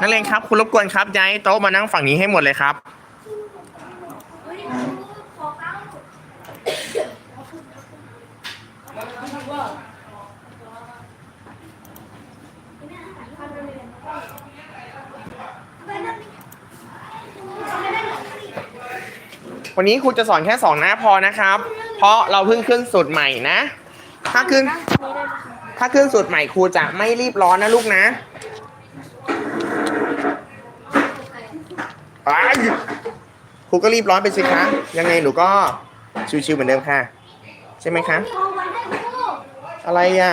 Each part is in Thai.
นักเรียนครับ คุณรบกวนครับย้ายโต๊ะมานั่งฝั่งนี้ให้หมดเลยครับ วันนี้ครูจะสอนแค่สองหน้าพอนะครับ เพราะเราเพิ่งขึ้นสูตรใหม่นะ ถ้าขึ้น ถ้าขึ้นสูตรใหม่ครูจะไม่รีบร้อนนะลูกนะไป ครูก็รีบร้อนไปสิคะ ยังไงหนูก็ชิวๆเหมือนเดิมค่ะ ใช่ไหมคะ อะไรอะ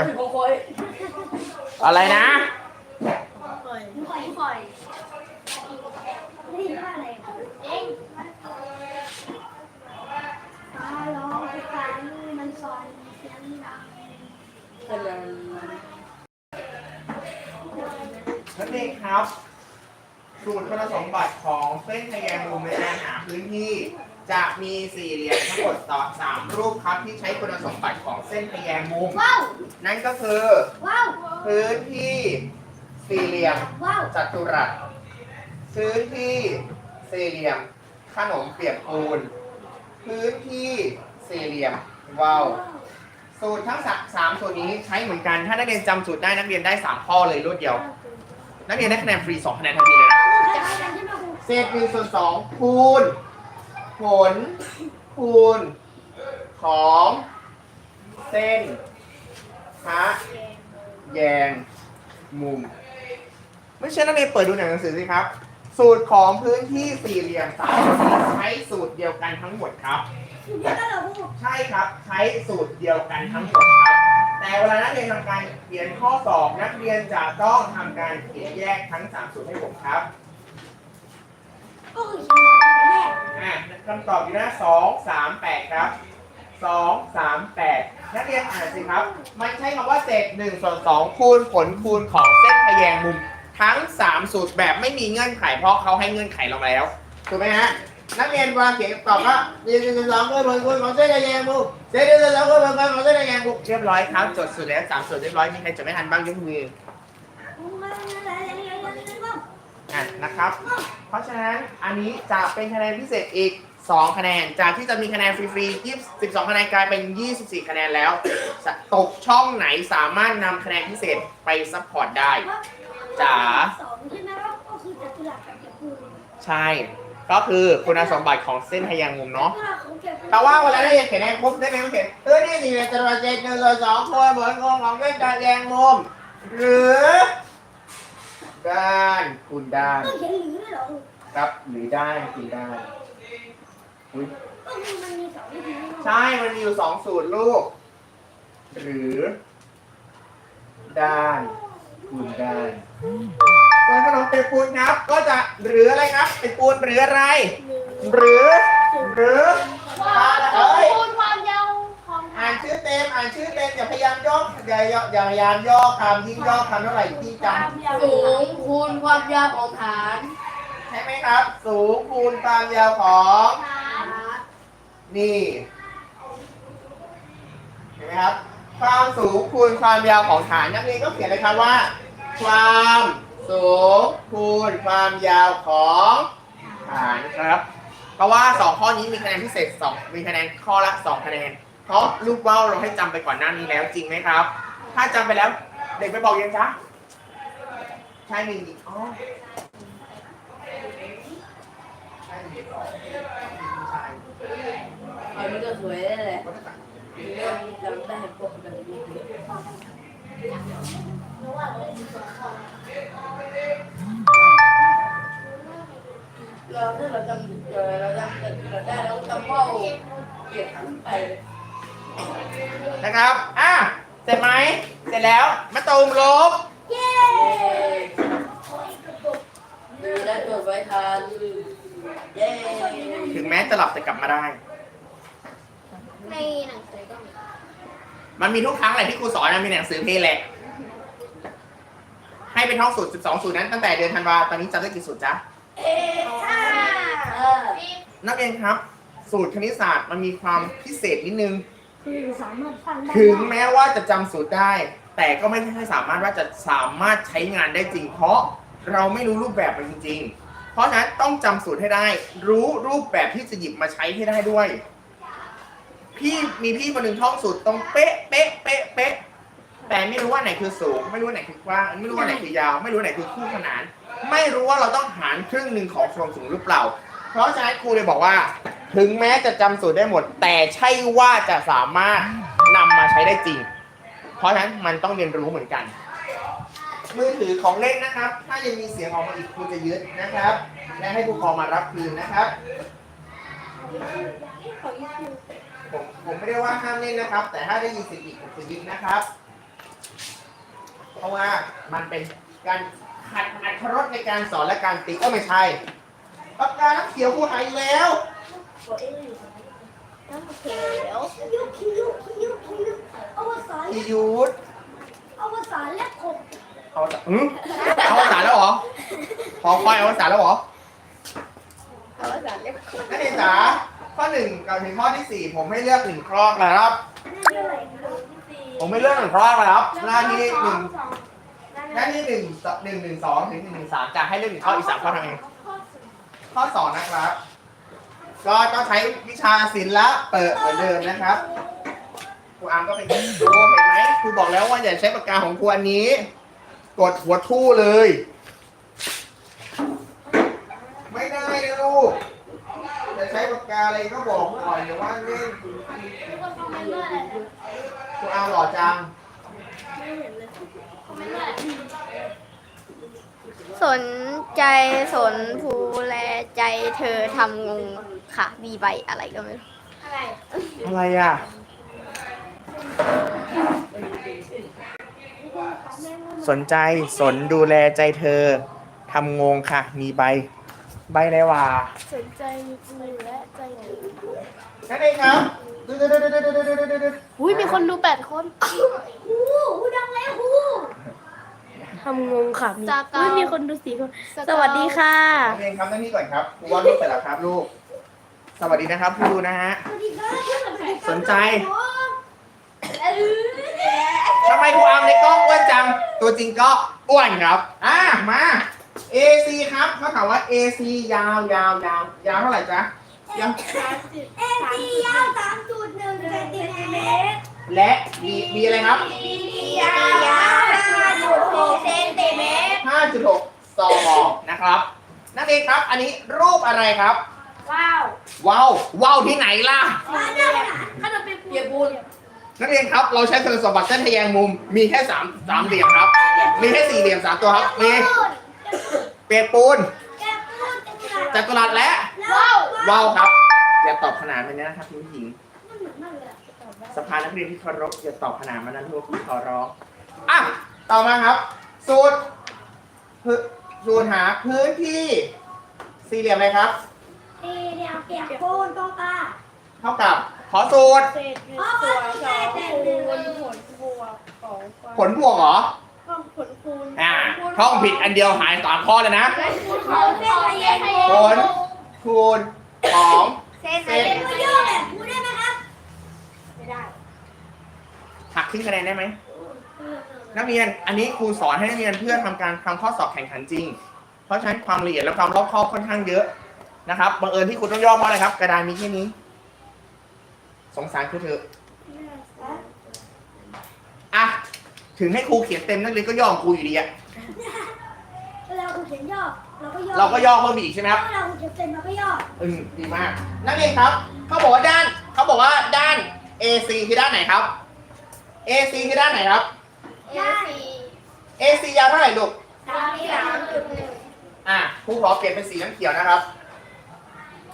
อะไรนะนี่ครับ สูตรคุณสมบัติของเส้นทะแยงมุมในการหาพื้นที่ จะมีสี่เหลี่ยมทั้งหมดต่อสามรูปครับที่ใช้คุณสมบัติของเส้นทะแยงมุม ว้าว นั่นก็คือ ว้าว พื้นที่สี่เหลี่ยมว้าว จัตุรัสพื้นที่สี่เหลี่ยมขนมเปียกปูน พื้นที่สี่เหลี่ยมว่าวสูตรทั้งสามสามสูตรนี้ใช้เหมือนกัน ถ้านักเรียนจำสูตรได้นักเรียนได้สามข้อเลยรวดเดียว นักเรียนได้คะแนนฟรีสองคะแนนทันทีเลยนะ เศษหนึ่งส่วนสองคูณผลคูณของเส้นพระแยงมุม ไม่เชื่อนักเรียนเปิดดูหนังสือสิครับ สูตรของพื้นที่สี่เหลี่ยมสามเหลี่ใช้สูตรเดียวกันทั้งหมดครับ ใช่ครับใช้สูตรเดียวกันทั้งหมดครับ แต่เวลานักเรียนทำการเขียนข้อสอบนักเรียนจะต้องทำการเขียนแยกทั้งสามสูตรให้ผมครับ ก็คือชิ้นแรกอะคำตอบอยู่หน้าสองสามแปดครับสองสามแปดนักเรียนอ่านสิครับ มันใช้คำว่าเศษหนึ่งส่วนสองคูณผลคูณของเส้นทแยงมุม ทั้งสามสูตรแบบไม่มีเงื่อนไข เพราะเขาให้เงื่อนไขเรามาแล้วถูกไหมฮะนักเรียนวางเขียนตอบว่าเรียนหนึ่งส่วนสองคูณผลคูณของเส้นทแยงมุมเศษหนึ่งส่วนสองคูณผลคูณของเส้นทแยงมุมเรียบร้อยครับจดสูตรแล้วสามสูตรเรียบร้อยมีใครจดไม่ทันบ้างยกมือ อะนะครับ เพราะฉะนั้นอันนี้จะเป็นคะแนนพิเศษอีก 2 คะแนน จากที่จะมีคะแนนฟรีๆ20 12 คะแนนกลายเป็น 24 คะแนนแล้ว ตกช่องไหนสามารถนำคะแนนพิเศษไปซัพพอร์ตได้ จ๋า สองใช่ไหมครับก็คือจัตุรัสกับจัตุรัสใช่ ก็คือคุณสมบัติของเส้นทะแยงมุมเนาะ จัตุรัสของจัตุรัสแต่ว่าเวลาได้เขียนแดงปุ๊บได้ไหมเขียนเออนี่สี่เหลี่ยมจัตุรัสเจ็ดหนึ่งส่วนสองคูณผลคูณของเส้นทะแยงมุมหรือ ด้านคูณด้านต้องเขียนหรือด้วยเหรอครับหรือด้านคูณด้านอุ๊ยก็คือมันมีสองวิธีใช่มันมีอยู่สองสูตรลูก หรือ ด้านคูณด้านส่วนขนมเป็นปูนครับ ก็จะหรืออะไรครับ เป็นปูนหรืออะไร หรือหรือ ย่ออย่าอย่าอย่าพยายามย่อคำยิ่งย่อคำเท่าไหร่ยิ่งจำสูงคูณความยาวของฐานใช่ไหมครับ สูงคูณความยาวของนี่เห็นไหมครับ ความสูงคูณความยาวของฐานนักเรียนก็เขียนเลยครับว่า ความสูงคูณความยาวของฐานครับ เพราะว่าสองข้อนี้มีคะแนนพิเศษสองมีคะแนนข้อละสองคะแนน เพราะลูกว่าวเราให้จำไปก่อนหน้านี้แล้วจริงไหมครับ ถ้าจำไปแล้ว เด็กไปบอกยังจ๊ะใช่หนึ่งอ๋อใช่หนึ่งใช่อันนี้ก็สวยได้เลยเรื่องจำได้พวกมันดีเราถ้าเราจำเราจำเราได้เราจำว่าเกียรติทั้งไป นะครับ อะ เสร็จไหม เสร็จแล้ว มาตูมลบ เย้ดูแลตัวไว้ทันเย้ถึงแม้จะหลับแต่กลับมาได้ ในหนังสือก็มีมันมีทุกครั้งแหละที่ครูสอนนะมีหนังสือเพลงแหละ ให้เป็นท่องสูตร 12 สูตรนั้นตั้งแต่เดือนธันวา ตอนนี้จำได้กี่สูตรจ๊ะ เอ๊ะค่ะเออนักเรียนครับ สูตรคณิตศาสตร์มันมีความพิเศษนิดนึง คือสามารถฟังได้ถึงแม้ว่าจะจำสูตรได้ แต่ก็ไม่ใช่สามารถว่าจะสามารถใช้งานได้จริง เพราะเราไม่รู้รูปแบบมันจริง ๆ เพราะฉะนั้นต้องจำสูตรให้ได้ รู้รูปแบบที่จะหยิบมาใช้ให้ได้ด้วย พี่มีพี่คนหนึ่งท่องสูตรตรงเป๊ะเป๊ะเป๊ะเป๊ะแต่ไม่รู้ว่าไหนคือสูง ไม่รู้ว่าไหนคือกว้างไม่รู้ว่าไหนคือยาว ไม่รู้ว่าไหนคือคู่ขนาน ไม่รู้ว่าเราต้องหารครึ่งหนึ่งของความสูงหรือเปล่า เพราะฉะนั้นครูเลยบอกว่า ถึงแม้จะจำสูตรได้หมด แต่ใช่ว่าจะสามารถนำมาใช้ได้จริง เพราะฉะนั้นมันต้องเรียนรู้เหมือนกัน มือถือของเล่นนะครับ ถ้ายังมีเสียงออกมาอีกครูจะยึดนะครับ และให้ผู้ปกครองมารับคืนนะครับ ผมผมไม่ได้ว่าห้ามเล่นนะครับ แต่ถ้าได้ยินเสียงอีกผมจะยึดนะครับ เพราะว่ามันเป็นการขัดอัตรสในการสอนและการติก็ไม่ใช่ ปากกาน้ำเขียวครูหายอีกแล้วน้ำเขียวยุกยุกยุกยุกอวสานพี่ยุทธอวสานและขบเอาสอืมเอาสารแล้วเหรอพอคอยเอาสารแล้วเหรอเอาภาษาเล็กนักเรียนจ๋าข้อหนึ่งกับถึงข้อที่สี่ผมให้เลือกหนึ่งข้อนะครับ ผมไม่เลือกหนึ่งข้อนะครับ หน้าที่หนึ่งหน้าที่หนึ่งหนึ่งหนึ่งสองถึงหนึ่งหนึ่งสามจะให้เลือกหนึ่งข้ออีกสามข้อทำเอง ข้อสองนะครับ ก็ต้องใช้วิชาศิลป์เปิดเหมือนเดิมนะครับครูอาร์มก็เป็นครูเห็นไหมครูบอกแล้วว่าอย่าใช้ปากกาของครูอันนี้ กดหัวทู่เลย ไม่ได้นะลูกจะใช้ปากกาอะไรก็บอกก่อนอย่าว่าเล่นครูอาร์มหล่อจังสนใจสนผู้แล ใจเธอทำงงค่ะมีใบอะไรก็ไม่รู้อะไรอะไรอะสนใจสนดูแลใจเธอทำงงค่ะ มีใบ ใบอะไรวะสนใจผู้และใจเธอนั่นเองครับดูดูดูดูดูดูดูดูดูอุ้ยมีคนดูแปดคนหูหูดังแล้วหู ทำงงค่ะมีจากเก้าอุ้ยมีคนดูสี่คนสวัสดีค่ะ นั่นเองครับนั่นนี่ก่อนครับครูวาดรูปเสร็จแล้วครับลูก สวัสดีนะครับครูนะฮะสวัสดีครับสนใจเออทำไมครูอาร์มในกล้องอ้วนจัง ตัวจริงก็อ้วนครับ อะมา AC ครับเขาถามว่า AC ยาวยาวยาวยาวเท่าไหร่จ๊ะยาวเอ็นซียาวสามจุดหนึ่งเซนติเมตรและ B B อะไรครับบียาว ห้าจุดหกเซนติเมตร5.6ซองนะครับ นั่นเองครับ อันนี้รูปอะไรครับ ว้าวว้าวว้าวที่ไหนล่ะขนาดขนาดเป็นเปียบูนนักเรียนครับ เราใช้คุณสมบัติเส้นทะแยงมุม มีแค่สามสามเหลี่ยมครับ มีแค่สี่เหลี่ยมสามตัวครับ มีเปียกปูนแก้ปูนจัตุรัสและว้าวว่าวครับ อย่าตอบขนาดมันนะครับคุณผู้หญิงมันเหมือนมากเลยอะสภานักเรียนที่เคารพอย่าตอบขนาดมันนั้นลูกขอร้องอะ ต่อมาครับ สูตรพื้นสูตรหาพื้นที่สี่เหลี่ยมอะไรครับเอเดียวเปียกปูนต้องกาเท่ากับ ขอสูตร เศษหนึ่งส่วนสองคูณผลบวกของผลบวกเหรอต้องผลคูณอ่าท่องผิดอันเดียวหายสามข้อเลยนะเขาเส้นทะแยงผลคูณของเส้นทะแยงตัวย่อแบบพูดได้ไหมครับ ไม่ได้ หักครึ่งคะแนนได้ไหม นักเรียนอันนี้ครูสอนให้นักเรียนเพื่อทำการทำข้อสอบแข่งขันจริง เพราะฉะนั้นความละเอียดและความรอบคอบค่อนข้างเยอะนะครับบังเอิญที่คุณต้องย่อเพราะอะไรครับ กระดานมีแค่นี้ สงสารคือเธออะถึงให้ครูเขียนเต็มนักเรียนก็ย่อของครูอยู่ดีอะเวลาคุณเขียนย่อเราก็ย่อเราก็ย่อเพิ่มอีกใช่ไหมครับเวลาคุณเขียนเต็มเราก็ย่ออืมดีมาก นักเรียนครับเขาบอกว่าด้านเขาบอกว่าด้าน AC คือด้านไหนครับ AC คือด้านไหนครับ ได้ AC ยาวเท่าไหร่ลูกสามสามจุดหนึ่งอะครูขอเปลี่ยนเป็นสีน้ำเขียวนะครับ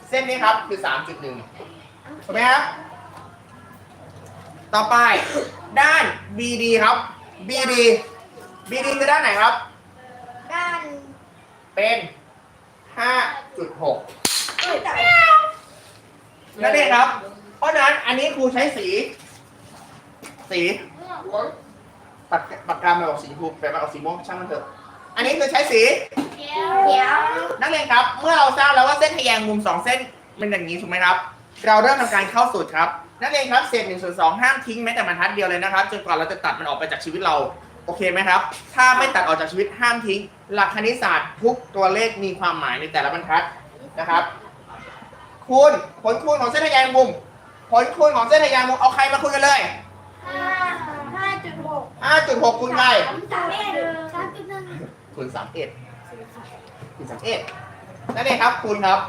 เส้นนี้ครับคือ3.1ถูกไหมครับต่อไปด้าน BD ครับ BD BD คือด้านไหนครับ ด้านเป็น5.6นั่นเองครับ เพราะฉะนั้นอันนี้ครูใช้สี สี ปากปากกามาออกสีชมพูแต่มาออกสีม่วงช่างมันเถอะ อันนี้คือใช้สี เขียวเขียวนักเรียนครับ เมื่อเราทราบแล้วว่าเส้นทะแยงมุมสองเส้นเป็นอย่างนี้ถูกไหมครับ เราเริ่มทำการเข้าสูตรครับ นักเรียนครับเศษหนึ่งส่วนสองห้ามทิ้งแม้แต่บรรทัดเดียวเลยนะครับจนกว่าเราจะตัดมันออกไปจากชีวิตเรา โอเคไหมครับ ถ้าไม่ตัดออกจากชีวิตห้ามทิ้ง หลักคณิตศาสตร์ทุกตัวเลขมีความหมายในแต่ละบรรทัดนะครับ คูณผลคูณของเส้นทะแยงมุม ผลคูณของเส้นทะแยงมุมเอาใครมาคุยกันเลย ห้าห้า จุดหก5.6คูณใครสามสามเอ็ดสามจุดหนึ่งคูณ31คูณ31นั่นเองครับคูณครับ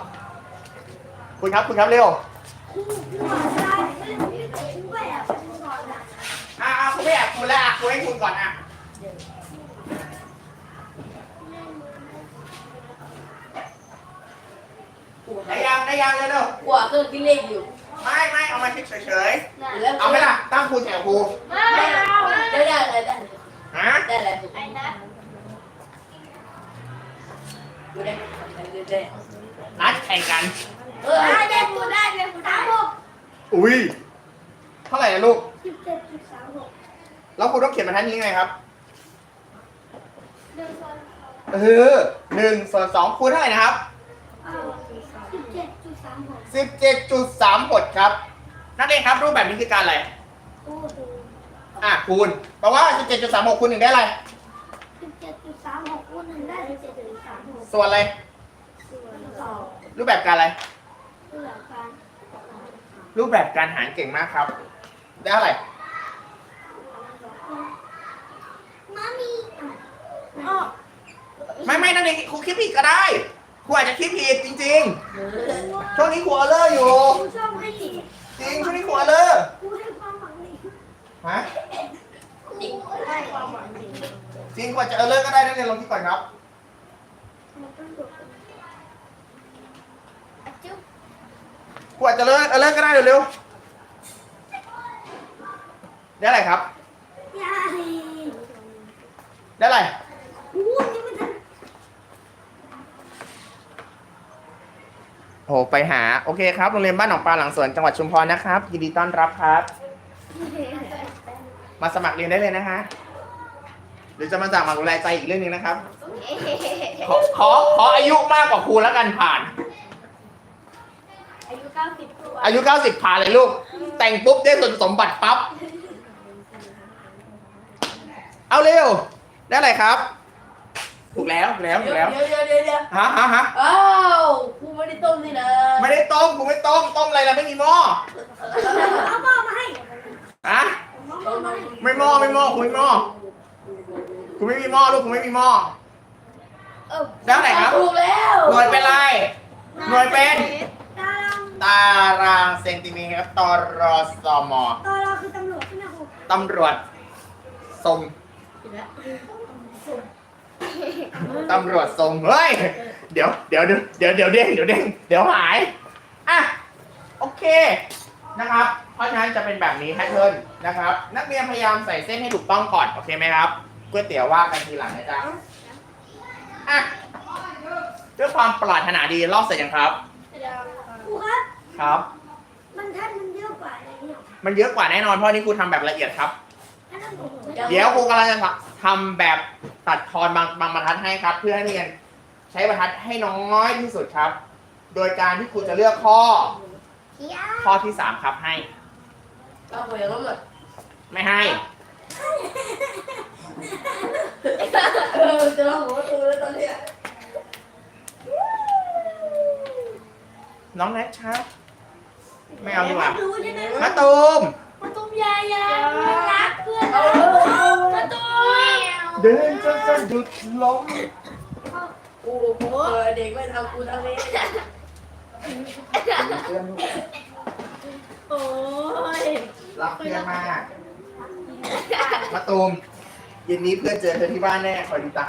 คูณครับคูณครับเร็วคู่คู่ได้ไม่ได้คู่แบบคู่ก่อนนะอ่าคุณไม่อยากคูณแล้วอะคูณให้คูณก่อนอะได้ยังได้ยังเลยเร็วกว่าเครื่องคิดเลขอยู่ ไม่ไม่เอามาคิดเฉยแล้วๆเอาไหมล่ะตั้งคูณแถวครูไม่เอาได้ได้ได้ได้ฮะได้ได้ไอ้นัทกูได้ได้ได้นัดแข่งกันเออได้ได้กูได้เลยกูได้หกอุ้ยเท่าไหร่นะลูกสิบเจ็ดจุดสามหกแล้วครูต้องเขียนบรรทัดนี้ไงครับหนึ่งส่วนเออหนึ่งส่วนสองคูณเท่าไหร่นะครับ สิบเจ็ดจุดสามบทครับ นั่นเองครับรูปแบบนี้คือการอะไร ตู้อะคูณแปลว่าสิบเจ็ดจุดสามหกคูณหนึ่งได้อะไร สิบเจ็ดจุดสามหกคูณหนึ่งได้สิบเจ็ดจุดสามหกส่วนอะไร ส่วนสองรูปแบบการอะไร เพื่อการรูปแบบการหารเก่งมากครับ ได้อะไร่มามีอ๋อไม่ไม่นั่นเองคุณคิดผิดก็ได้ ครูอาจจะคิดผิดจริง ๆ ช่วงนี้ครูเอาเลอร์อยู่ กูชอบให้ดีจริงช่วงนี้ครูเอาเลอร์กูให้ความหวังดีฮะจริงให้ความหวังดีจริงกว่าจะเอาเลอร์ก็ได้นักเรียนลองคิดก่อนครับ มันต้องดูจุ๊บครูอาจจะเลิกเอาเลิกก็ได้เร็วๆได้อะไรครับ ยาดีได้อะไร อู้นี่มันจะ โอ้ไปหา โอเคครับ โรงเรียนบ้านหนองปลาหลังสวนจังหวัดชุมพรนะครับ ยินดีต้อนรับครับ มาสมัครเรียนได้เลยนะคะหรือจะมาจากหมหาวิทยาลัยใจอีกเรื่องหนึงนะครับ ขอขอขออายุมากกว่าครูแล้วกันผ่าน อายุเก้าสิบตัวอายุ90ผ่านเลยลูก แต่งปุ๊บได้สมบัติปั๊บ เอาเร็ว ได้อะไรครับ ถูกแล้วถูกแล้วถูเดี๋ยวกแล้วเดี๋ยวเดี๋ยวเดี๋ยวเดี๋ยวฮะฮะฮะอ้าวกูไม่ได้ต้มนี่นะไม่ได้ต้มกูไม่ต้มต้มอะไรล่ะไม่มีหม้อเอาหม้อมาให้ฮะหม้อมาให้ไม่หม้อไม่หม้อคุณไม่หม้อคุณไม่มีหม้อลูกคุณไม่มีหม้อเออได้ไหนครับถูกแล้วหน่วยเป็นไรหน่วยเป็นตารางตารางเซนติเมตรครับตรสมตารางคือตำรวจใช่ไหมครูตำรวจสม ตำรวจสมเฮ้ย เดี๋ยวเดี๋ยวเดี๋ยวเดี๋ยวเดี๋ยวเด้งเดี๋ยวเด้งเดี๋ยวหาย อะ โอเคนะครับ เพราะฉะนั้นจะเป็นแบบนี้แพทเทิร์นนะครับ นักเรียนพยายามใส่เส้นให้ถูกต้องก่อน โอเคไหมครับก๋วยเตี๋ยวว่ากันทีหลังนะจ๊ะอะด้วยความปรารถนาดีลอกเสร็จยังครับ ครูครับ ครับ มันท่านมันเยอะกว่าอะไรเนี่ยมันเยอะกว่าแน่นอนเพราะนี่ครูทำแบบละเอียดครับท่านต้องบอกผม เดี๋ยวครูกำลังจะทำแบบตัดทอนบางบางบรรทัดให้ครับ เพื่อให้นักเรียนใช้บรรทัดให้น้อยที่สุดครับ โดยการที่ครูจะเลือกข้อเฮียข้อที่สามครับให้เอาไปอย่างนั้นเลยไม่ให้ เออจะร้องหัวตัวแล้วตอนเนี้ยน้องแนทชัดไม่เอาดีกว่าดูใช่ไหมมาตูม มาตุ้มยายารักเพื่อนเอาเอามาตุ้มเดินจนสะดุดล้มโอ้โหเด็กไม่ทำกูทำนี้โอ้ยรักเพื่อนมากมาตูมเย็นนี้เพื่อนเจอเธอที่บ้านแน่คอยดูตา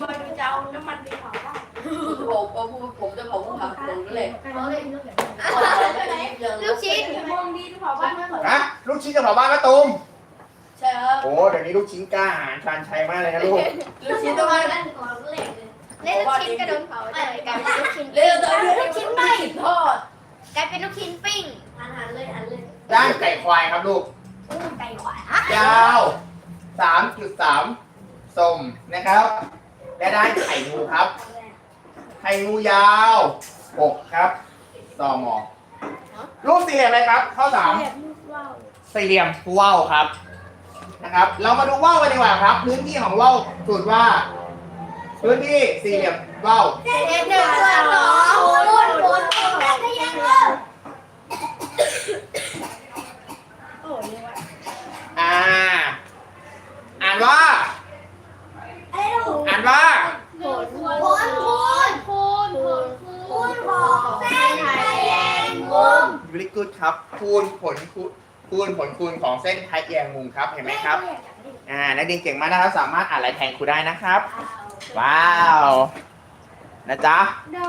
มาดูจะเอาน้ำมันไปเผาบ้านผมผมผมจะเผาผักตรงนั้นเลย ชิ้นจะเผาบ้านมาตูมใช่ครับโอ้เดี๋ยวนี้ลูกชิ้นกล้าหาญชาญชัยมากเลยนะลูกลูกชิ้นต้องมาเล่นก่อนเล่นเลยเล่นลูกชิ้นกระโดนเผาจะกลายเป็นลูกชิ้นเร็วตอนนี้ลูกชิ้นไม่ทอดกลายเป็นลูกชิ้นปิ้งหันหันเลยหันเลยด้านไก่ควายครับลูกอู้ไก่ขวายยาว3.3สมนะครับ และด้านไข่งูครับ ไข่งูยาว6ครับซอมอรูปสี่เหลี่ยมอะไรครับ ข้อสามแบบลูกว่าว สี่เหลี่ยมว่าวครับนะครับ เรามาดูว่าวกันดีกว่าครับ พื้นที่ของว่าวสูตรว่า พื้นที่สี่เหลี่ยมว่าวเด็กหนึ่งส่วนสองคูณคูณคูณแค่ได้ยังเออโอ้ยว่าอ่า อ่านว่าอะไรลูกอ่านว่า คูณคูณคูณคูณคูณของเส้นทะแยงมุม very good ครับคูณผลคูณ คูณผลคูณของเส้นทะแยงมุมครับเห็นไหมครับอ่านักเรียนเก่งมากนะครับสามารถอ่านลายแทงครูได้นะครับ ว้าวนะจ๊ะ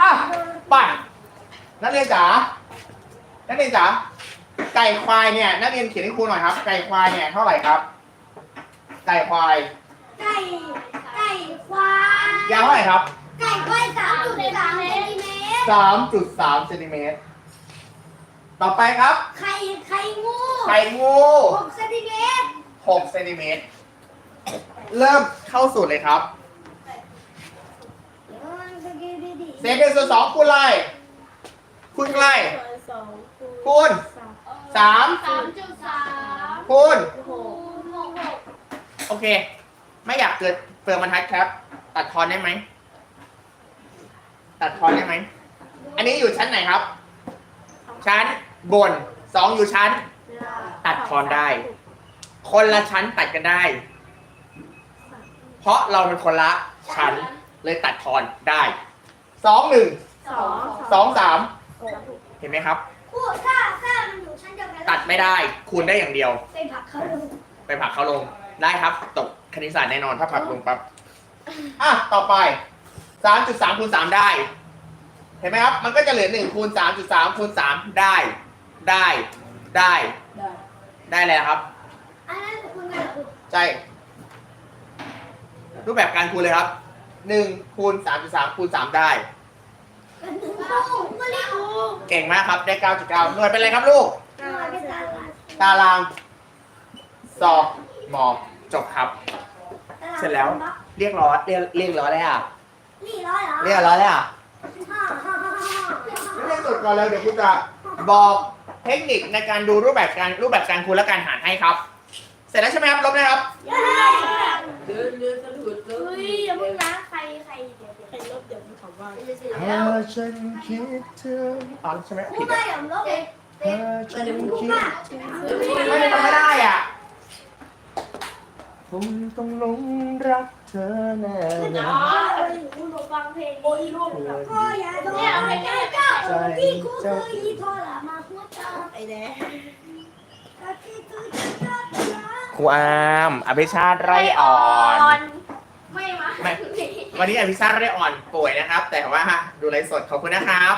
อะไปนักเรียนจ๋านักเรียนจ๋าไก่ควายเนี่ยนักเรียนเขียนให้ครูหน่อยครับ ไก่ควายเนี่ยเท่าไหร่ครับ ไก่ควายไก่ไก่ควายยาวเท่าไหร่ครับ ไก่ควายสามจุดสามเซนติเมตรสามจุดสามเซนติเมตร ต่อไปครับไข่ไข่งูไข่งูหกเซนติเมตรหกเซนติเมตร เริ่มเข้าสูตรเลยครับ เศษหนึ่งส่วนสองคูณอะไรคูณอะไรสองคูณสามสามจุดสามคูณหกคูณหกหกโอเค ไม่อยากเกิดเปลืองบรรทัดครับ ตัดทอนได้ไหม ตัดทอนได้ไหม อันนี้อยู่ชั้นไหนครับ ชั้น บนสองอยู่ชั้น ตัดทอนได้ คนละชั้นตัดกันได้ เพราะเราเป็นคนละชั้นเลยตัดทอนได้สองหนึ่งสองสองสามเห็นไหมครับ คู่ถ้าถ้ามันอยู่ชั้นเดียวกันตัดไม่ได้คูณได้อย่างเดียว เป็นผักเขาดูไปผลักเขาลงได้ครับ ตกคณิตศาสตร์แน่นอนถ้าผลักลงปั๊บอะต่อไปสามจุดสามคูณสามได้ เห็นไหมครับ มันก็จะเหลือหนึ่งคูณสามจุดสามคูณสามได้ ได้ ได้ ได้ได้เลยครับ อันนั้นคุณกันเหรอใช่ รูปแบบการคูณเลยครับหนึ่งคูณสามจุดสามคูณสามได้คุณคู่ก็เรียกคู่เก่งมากครับ ได้เก้าจุดเก้าหน่วยเป็นอะไรครับลูกเป็นตาลายตารางสอบหมอบจบครับเสร็จแล้ว เรียกร้อยเรียกเรียกร้อยแล้วอะ นี่ร้อยเหรอเรียกร้อยแล้วอะ ห้าห้าห้าห้าไม่ได้สุดก่อนเลยเดี๋ยวคุณจะบอก เทคนิคในการดูรูปแบบการรูปแบบการคูณและการหารให้ครับ เสร็จแล้วใช่ไหมครับลบนะครับ เดินเดินสะดุดเลเฮ้ยยอย่าเพิ่งนะใครใครเดี๋ยวเดี๋ยวใครลบเดี๋ยวมีคำว่าเดี๋ยวเสร็จเธแล้วอฉันคิดถึงอ๋อใช่ไหมพูผิดดมาอะเดี๋ยวลบเลยเธอฉันคิดพูดมาไม่ได้ทำไม่ได้อะผมต้องหลงรักเธอแน่นอ๋อคุณฟังเพลงโอ้ยรูปเธอก็อย่าโดนเอาไปใกล้เจ้าที่กูเคยยีทรมาหัวใจ ไอ้แดงที่กูจะรักครูอามอภิชาติไรอ่อน ไม่มาไม่ วันนี้อภิชาติไรอ่อนป่วยนะครับ แต่ว่าดูไลฟ์สดขอบคุณนะครับ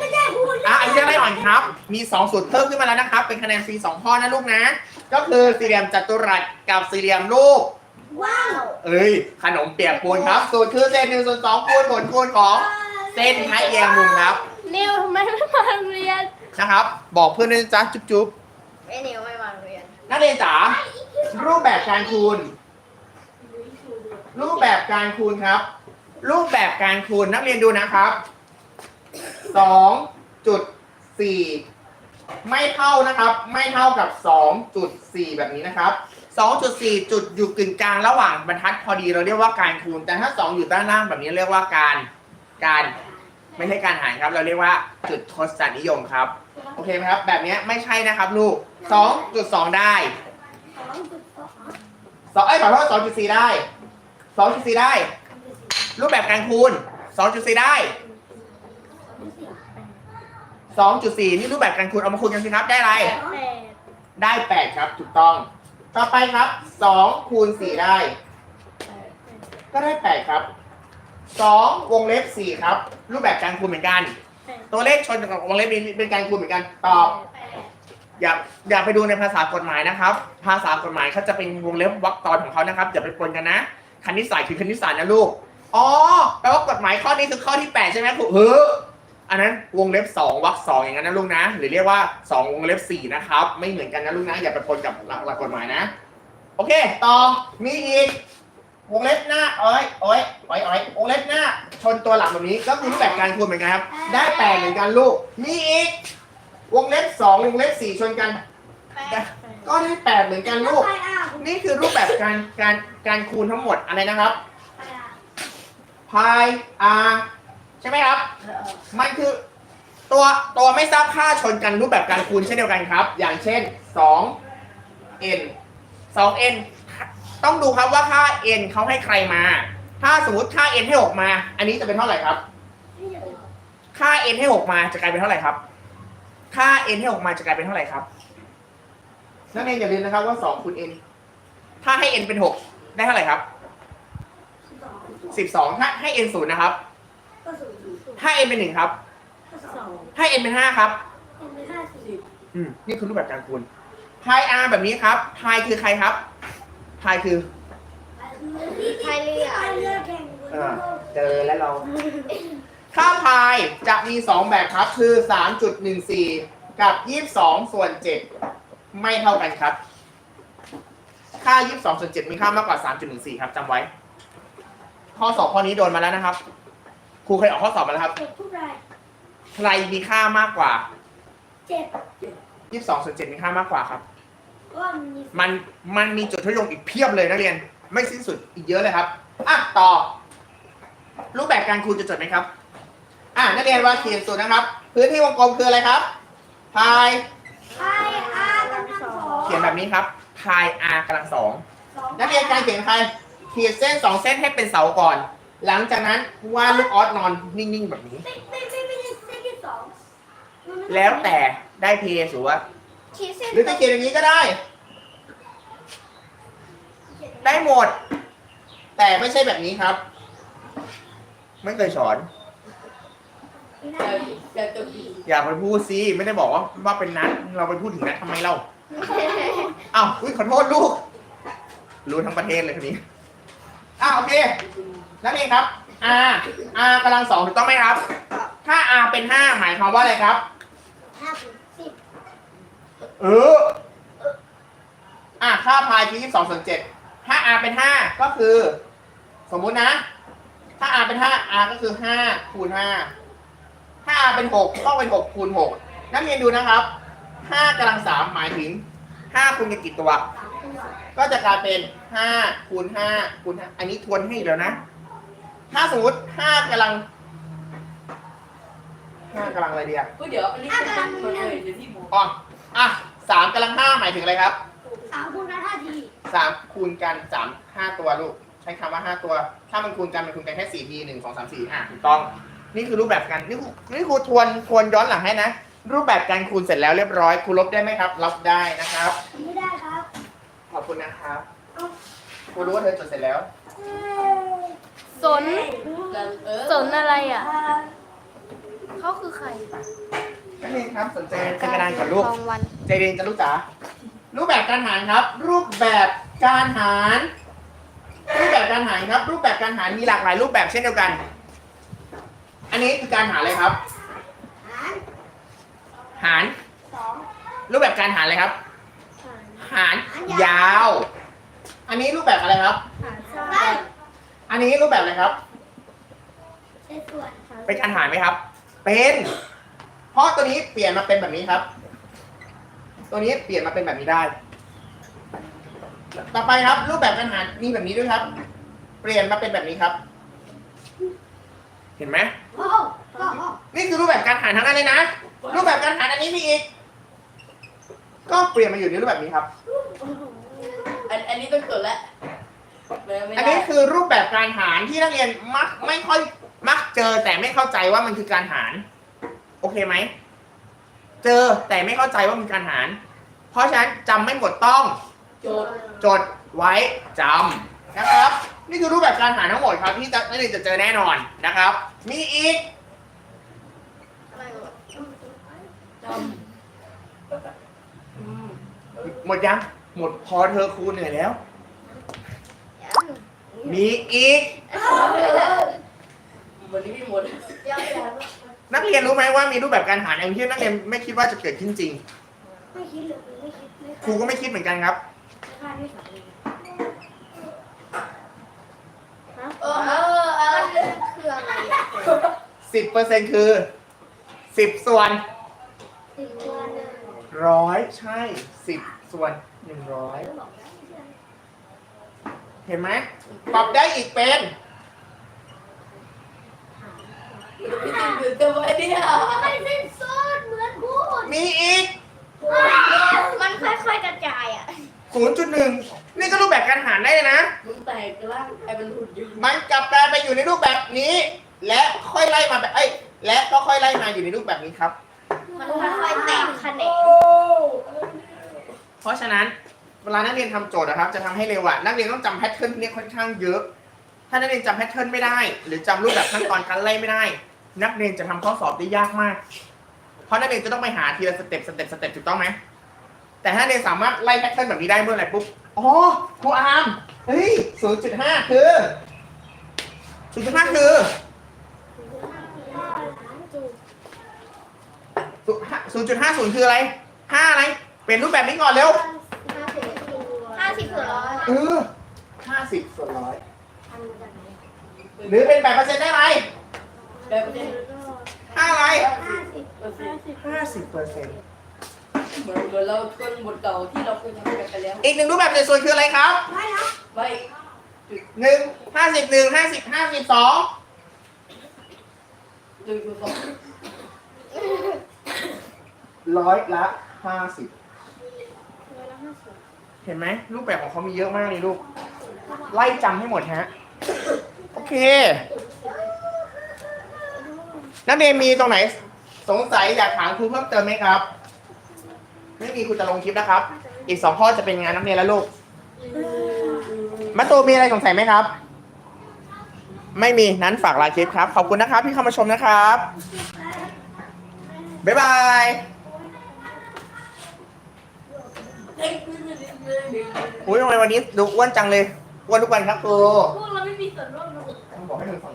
ไม่ได้พูดอะอภิชาติไรอ่อนครับ มี2สูตรเพิ่มขึ้นมาแล้วนะครับ เป็นคะแนนฟรี2ข้อนะลูกนะ ก็คือสี่เหลี่ยมจัตุรัสกับสี่เหลี่ยมรูปว้าวเอ้ย ขนมเปียกปูนครับ สูตรคือเศษหนึ่งส่วนสองคูณผลคูณของ เส้นทะแยงมุมครับ นิวทำไมไม่มาโรงเรียน นะครับ บอกเพื่อนด้วยนะจ๊ะจุ๊บจุ๊บไอ้นิวไม่มาโรงเรียนนักเรียนจ๋ารูปแบบการคูณ รูปแบบการคูณครับ รูปแบบการคูณนักเรียนดูนะครับสองจุดสี่ไม่เท่านะครับ ไม่เท่ากับสองจุดสี่แบบนี้นะครับสองจุดสี่จุดอยู่กึ่งกลางระหว่างบรรทัดพอดีเราเรียกว่าการคูณ แต่ถ้าสองอยู่ด้านล่างแบบนี้เรียกว่าการการ ไม่ใช่การหารครับ เราเรียกว่าจุดทศนิยมครับ โอเคไหมครับ แบบนี้ไม่ใช่นะครับลูกสองจุดสองได้สองไอ้ยขอโทษสองจุดสี่ได้สองจุดสี่ได้ รูปแบบการคูณสองจุดสี่ได้สองจุดสี่นี่รูปแบบการคูณเอามาคูณกันสิครับได้อะไรแปดได้แปดครับถูกต้อง ต่อไปครับสองคูณสี่ได้ ก็ได้แปดครับ สองวงเล็บสี่ครับ รูปแบบการคูณเหมือนกัน ตัวเลขชนกับวงเล็บนี้เป็นการคูณเหมือนกัน ตอบ อย่าอย่าไปดูในภาษากฎหมายนะครับ ภาษากฎหมายเขาจะเป็นวงเล็บวรรคตอนของเขานะครับอย่าไปปนกันนะคณิตศาสตร์คือคณิตศาสตร์นะลูกอ๋อแปลว่ากฎหมายข้อนี้คือข้อที่แปดใช่ไหมครูเฮ้ออันนั้นวงเล็บสองวรรคสองอย่างนั้นนะลูกนะ หรือเรียกว่าสองวงเล็บสี่นะครับ ไม่เหมือนกันนะลูกนะ อย่าไปปนกับหลักหลักกฎหมายนะ โอเค ต่อมีอีก วงเล็บหน้าอ้อยอ้อยอ้อยอ้อยวงเล็บหน้า ชนตัวหลักแบบนี้ก็คือรูปแบบการคูณเหมือนกันครับ ได้แปดเหมือนกันลูก มีอีก วงเล็บสองวงเล็บสี่ชนกันแปดกก็ได้แปดเหมือนกันลูกไปอะนี่คือรูปแบบการการการคูณทั้งหมดอะไรนะครับไปอะพาย r ใช่ไหมครับ มันคือตัวตัวไม่ทราบค่าชนกันรูปแบบการคูณเช่นเดียวกันครับ อย่างเช่น2 n 2 n ต้องดูครับว่าค่า n เขาให้ใครมา ถ้าสมมติค่า n ให้ออกมา อันนี้จะเป็นเท่าไหร่ครับ ค่า n ให้ออกมาจะกลายเป็นเท่าไหร่ครับ ค่า n ให้ออกมาจะกลายเป็นเท่าไหร่ครับ นักเรียนอย่าลืมนะครับว่า2คูณ n ถ้าให้ n เป็น6ได้เท่าไหร่ครับ12ถ้าให้ n ศูนย์นะครับ ก็สูงถ้า n เป็นหนึ่งครับ ก็สองถ้า n เป็นห้าครับ เป็นห้าสิบอืมนี่คือรูปแบบการคูณ พาย r แบบนี้ครับ พายคือใครครับ พายคือพายเรือพายเรือแข่งเจอแล้วเรา ค่าพายจะมี2แบบครับ คือ3.14กับ22ส่วน7ไม่เท่ากันครับ ค่า22ส่วน7มีค่ามากกว่า3.14ครับจำไว้ ข้อสอบข้อนี้โดนมาแล้วนะครับ ครูเคยออกข้อสอบมาแล้วครับเจ็ดทุกรายใครมีค่ามากกว่าเจ็ด22ส่วน7มีค่ามากกว่าครับ ว่ามันมีมันมันมีจุดทดลองอีกเพียบเลยนักเรียน ไม่สิ้นสุดอีกเยอะเลยครับอะต่อ รูปแบบการคูณจะจดไหมครับ อะนักเรียนว่าเขียนสูตรนะครับ พื้นที่วงกลมคืออะไรครับพายพายอากำลังสองเขียนแบบนี้ครับพาย r กำลังสองสองนักเรียนการเขียนใครขีดเส้นสองเส้นให้เป็นเสาก่อน หลังจากนั้นวาดลูกออสนอนนิ่งๆแบบนี้ ไม่ไม่ไม่ไม่ใช่เส้นที่สองแล้วแต่ได้เพย์สูว่า ขีดเส้นหรือจะเขียนอย่างนี้ก็ได้ ได้หมด แต่ไม่ใช่แบบนี้ครับ ไม่เคยสอนแต่แต่ตัวดีอย่าไปพูดสิไม่ได้บอกว่าว่าเป็นนัดเราไปพูดถึงนัดทำไมเล่าอ้าวอุ้ยขอโทษลูก รู้ทั้งประเทศเลยทีนี้อ้าวโอเค นักเรียนครับ r r กำลังสองถูกต้องไหมครับ ถ้า r เป็นห้าหมายความว่าอะไรครับห้าสิบสิบ เออ อะค่าพายคือยี่สิบสองส่วนเจ็ดถ้า r เป็นห้าก็คือ สมมุตินะ ถ้า r เป็นห้า r ก็คือห้าคูณห้าถ้า r เป็นหกต้องเป็นหกคูณหกนักเรียนดูนะครับห้ากำลังสามหมายถึงห้าคูณกันกี่ตัวสามตัวก็จะกลายเป็นห้าคูณห้าคูณห้าอันนี้ทวนให้อีกแล้วนะ ถ้าสมมติห้ากำลังห้ากำลังอะไรดีอะก็เดี๋ยวอันนี้เป็นคนเลยเดี๋ยวที่หมูอ๋ออะ สามกำลังห้าหมายถึงอะไรครับสามคูณกันห้าทีสามคูณกันสามห้าตัวลูก ใช้คำว่าห้าตัว ถ้ามันคูณกันมันคูณกันแค่สี่ทีหนึ่งสองสามสี่อะถูกต้อง นี่คือรูปแบบการนี่ครูนี่ครูทวนทวนย้อนหลังให้นะ รูปแบบการคูณเสร็จแล้วเรียบร้อยครูลบได้ไหมครับลบได้นะครับ ไม่ได้ครับขอบคุณนะครับครูรู้ว่าเธอจดเสร็จแล้ว สนเออสนอะไรอะ เขาคือใคร นักเรียนครับสนใจเซ็นกระดานก่อนลูกทองวันใจเย็นจะลูกจ๋ารูปแบบการหารครับ รูปแบบการหาร รูปแบบการหารครับ รูปแบบการหารมีหลากหลายรูปแบบเช่นเดียวกัน อันนี้คือการหารอะไรครับ หารหารสองรูปแบบการหารอะไรครับหารหารยาว อันนี้รูปแบบอะไรครับหารได้อันนี้รูปแบบอะไรครับได้ส่วนเป็นการหารไหมครับ เป็นเพ ราะตัวนี้เปลี่ยนมาเป็นแบบนี้ครับ ตัวนี้เปลี่ยนมาเป็นแบบนี้ได้ ต่อไปครับ รูปแบบการหารมีแบบนี้ด้วยครับ เปลี่ยนมาเป็นแบบนี้ครับ เห็นไหมโอ้โหนี่คือรูปแบบการหารทั้งนั้นเลยนะ รูปแบบการหารอันนี้มีอีก ก็เปลี่ยนมาอยู่ในรูปแบบนี้ครับ อันอันนี้ต้องจดแล้วไม่อันได้นี้คือรูปแบบการหารที่นักเรียนมักไม่ค่อยมักเจอแต่ไม่เข้าใจว่ามันคือการหาร โอเคไหม เจอแต่ไม่เข้าใจว่ามันการหาร เพราะฉะนั้นจำไม่หมดต้องโจทย์จดไว้จำนะครับ นี่คือรูปแบบการหารทั้งหมดครับที่จะนักเรียนจะเจอแน่นอนนะครับ มีอีกจำอืมหมดยัง หมดพอเธอครูเหนื่อยแล้ว มีอีกวันนี้พี่หมด นักเรียนรู้ไหมว่ามีรูปแบบการหารอย่างที่นักเรียนไม่คิดว่าจะเกิดขึ้นจริง ไม่คิดเลยไม่คิดไม่ครูก็ไม่คิดเหมือนกันครับ คาดไม่ฝันเลยเออเออเออคืออะไรอะสิบเปอร์เซ็นคือสิบส่วนสิบตัวหนึ่งร้อยใช่สิบส่วนหนึ่งร้อยเห็นไหมปรับได้อีกเป็น พี่ติมอยู่จะไว้เนี่ยไม่ได้ซ่อนเหมือนพูดมีอีก มันค่อยๆกระจายอะ 0.1 นี่ก็รูปแบบการหารได้เลยนะ มึงแตกกระล่างกลายเป็นหุ่นยนต์มันกลับกลายไปอยู่ในรูปแบบนี้ และค่อยไล่มาแบบเอ้ยและก็ค่อยไล่มาอยู่ในรูปแบบนี้ครับ มันค่อยๆแตกแขนงเพราะฉะนั้นเวลานักเรียนทำโจทย์นะครับ จะทำให้เร็วอะนักเรียนต้องจำแพทเทิร์นเนี่ยค่อนข้างเยอะ ถ้านักเรียนจำแพทเทิร์นไม่ได้ หรือจำรูปแบบขั้นตอนการไล่ไม่ได้ นักเรียนจะทำข้อสอบได้ยากมาก เพราะนักเรียนจะต้องไปหาทีละสเต็ปสเต็ปสเต็ปถูกต้องไหมแต่ถ้านักเรียนสามารถไล่แพทเทิร์นแบบนี้ได้เมื่อไหร่ปุ๊บอ๋อครูอาร์มเฮ้ยศูนย์จุดห้าคือศูนย์จุดห้าคือศูนย์จุดห้าศูนย์คืออะไรห้าอะไร เป็นรูปแบบนี้ก่อนเร็วห้าสิบส่วนร้อยเออห้าสิบส่วนร้อยหรือเป็นแปดเปอร์เซ็นต์ได้ไหม แบบนี้ห้าอะไรห้าสิบเปอร์เซ็นต์ห้าสิบเปอร์เซ็นต์เหมือนเหมือนเราทวนบทเก่าที่เราเคยทำกันไปแล้วอีกหนึ่งรูปแบบในส่วนคืออะไรครับไม่หนึ่งห้าสิบหนึ่งห้าสิบห้าสิบสองหนึ่งจุดสองร้อยละห้าสิบเห็นไหมรูปแบบของเขามีเยอะมากเลยลูก ไล่จำให้หมดฮะ โอเค นักเรียนมีตรงไหน สงสัยอยากถามครูเพิ่มเติมไหมครับ ไม่มีครูจะลงคลิปนะครับ อีกสองข้อจะเป็นงานนักเรียนแล้วลูกมาตูมีอะไรสงสัยไหมครับ ไม่มีนั้นฝากลาคลิปครับ ขอบคุณนะครับที่เข้ามาชมนะครับ บ๊ายบาย อุ้ยทำไมวันนี้ดูอ้วนจังเลย อ้วนทุกวันครับครูพวกเราไม่มีส่วนร่วม บอกให้หนึ่งฝั่ง